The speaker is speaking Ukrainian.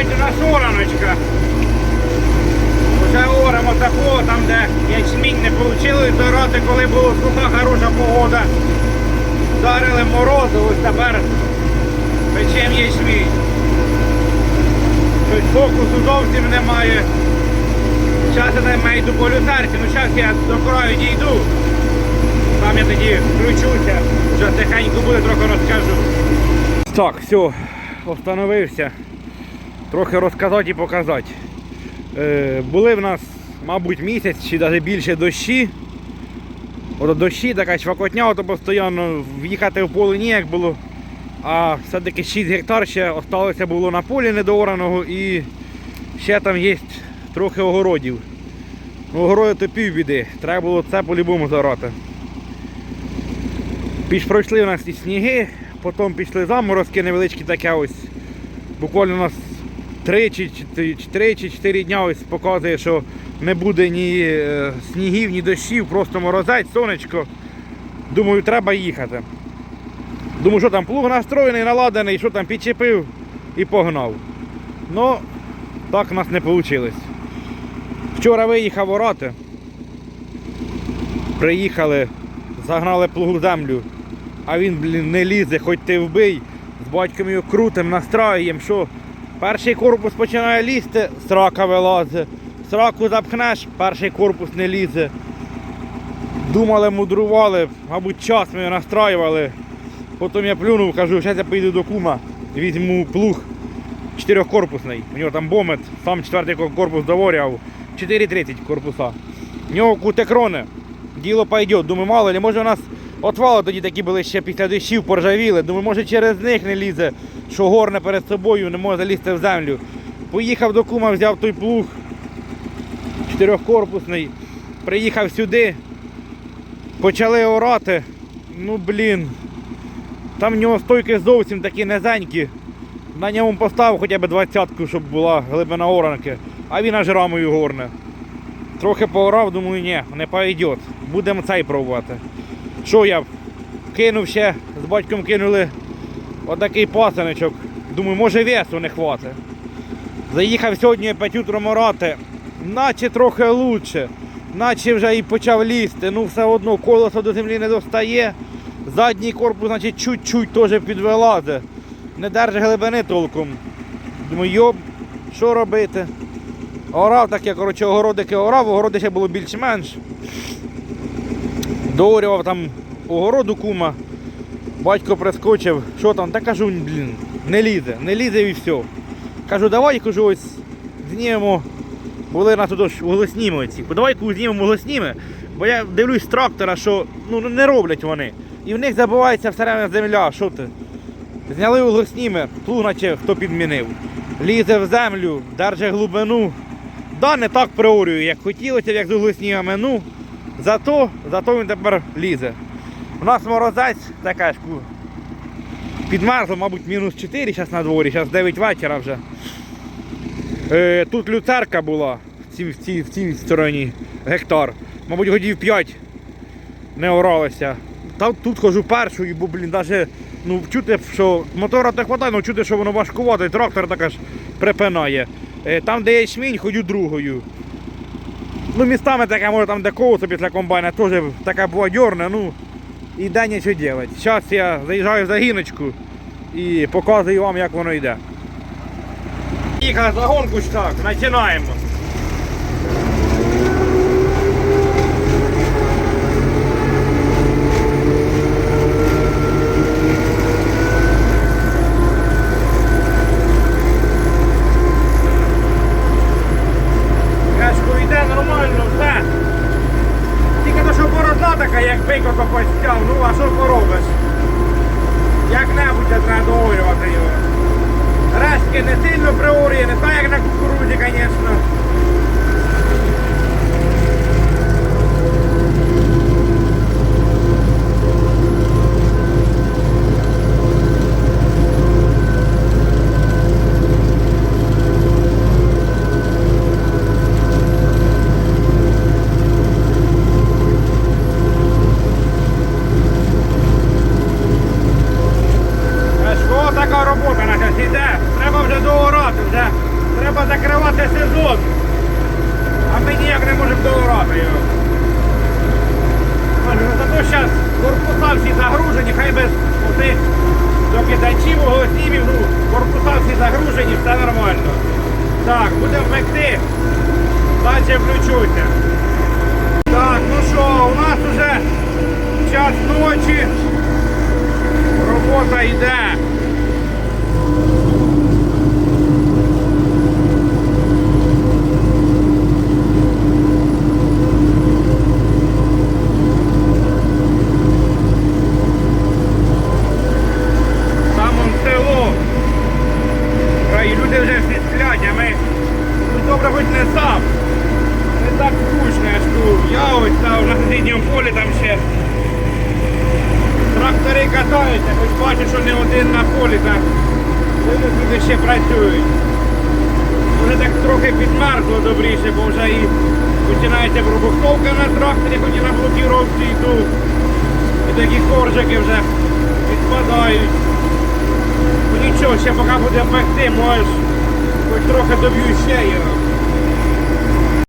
опять у нас ораночка. Уже оремо такого, там де ячмінь не вийшло зорати, коли була суха хороша погода. Вдарили морози, ось тепер печем ячмінь. Щось фокусу зовсім немає. Зараз я там йду по люцерці, ну зараз я до краю дійду. Там я тоді включуся, вже тихенько буде, трохи розкажу. Так, все, встановився. Трохи розказати і показати. Е, були в нас, мабуть, місяць чи навіть більше дощі. От дощі, така швакотня, то постійно в'їхати в поле ніяк було. А все-таки 6 гектар ще осталося було на полі недоораного і ще там є трохи огородів. Ну, огороди то півбіди, треба було це по-любому зарати. Піш пройшли у нас і сніги, потім пішли заморозки невеличкі таке ось. Буквально у нас 3 чи 4, 3 чи 4 дня ось показує, що не буде ні е, снігів, ні дощів, просто морозець, сонечко. Думаю, треба їхати. Думаю, що там плуг настроєний, наладений, що там підчепив і погнав. Ну, так у нас не вийшло. Вчора виїхав орати. Приїхали, загнали плугу в землю, а він, блін, не лізе, хоч ти вбий. З батьком його крутим, настраюємо, що перший корпус починає лізти, срака вилазить. Сраку запхнеш, перший корпус не лізе. Думали, мудрували, мабуть, час ми настраювали. Потім я плюнув, кажу, зараз я поїду до кума, візьму плуг чотирьохкорпусний. У нього там бомет, сам четвертий корпус доворював, 4,30 корпуса. У нього кутекрони. Діло пойде. Думаю, мало ли, може у нас отвали тоді такі були ще після дощів поржавіли. Думаю, може через них не лізе, що горне перед собою, не може залізти в землю. Поїхав до кума, взяв той плуг чотирьохкорпусний, приїхав сюди, почали орати. Ну блін. Там в нього стойки зовсім такі низенькі. На ньому поставив хоча б двадцятку, щоб була глибина оранки, а він аж рамою горне. Трохи поорав, думаю, ні, не пойде. Будемо цей пробувати. Що я кинув ще, з батьком кинули отакий пасаничок. Думаю, може весу не хватить. Заїхав сьогодні опять утром орати, наче трохи лучше, наче вже і почав лізти. Ну все одно колесо до землі не достає. Задній корпус, значить, чуть-чуть теж підвилазить. Не держить глибини толком. Думаю, йоб, що робити? Орав таке, коротше, огородики орав, огороди ще було більш-менш. Доорював там огороду кума. Батько прискочив, що там, та кажу, блін, не лізе, не лізе і все. Кажу, давай кажу, ось знімемо. Були на тут углосніми ці. Давай знімемо углосніми, бо я дивлюсь трактора, що ну, не роблять вони. І в них забувається всередина земля, що ти? Зняли углосніми, плуг наче хто підмінив. Лізе в землю, держить глибину. Да, не так приорює, як хотілося, як з углоснімами. Ну, зато, зато він тепер лізе. У нас морозець така ж підмерзло, мабуть, мінус 4 зараз на дворі, зараз 9 вечора вже. Е, тут люцерка була в цій, в, цій, в цій стороні гектар. Мабуть, годів 5 не оралося. Та тут хожу першою, бо, блін, навіть ну, чути, що мотора так хватає, але чути, що воно важкувато, і трактор так аж припинає. Е, Там, де ячмінь, ходю другою. Ну, містами таке, може там декоуса після комбайна теж таке бадьорне, ну і де нічого робити. Зараз я заїжджаю в загіночку і показую вам, як воно йде. Їхали загонку так, починаємо. Кашку йде нормально, все. Тільки то, що борозна така, як пико постяв, ну а що поробиш? Як-небудь треба доорювати його. Рештки не сильно приорює, не так як корпуса всі загружені, хай без усіх докидачів, голосівів, ну, корпуса всі загружені, все нормально. Так, будемо пекти, далі включуйся. Так, ну що, у нас вже час ночі, робота йде. Ось там на сусідньому полі там ще. Трактори катаються, хоч бачу, що не один на полі, так люди ще працюють. Вже так трохи підмерзло добріше, бо вже і починається пробухтовка на тракторі, хоч і на блокіровці йду. І такі коржики вже відпадають. Ну нічого, ще поки буде пекти, можеш хоч трохи доб'ю ще його.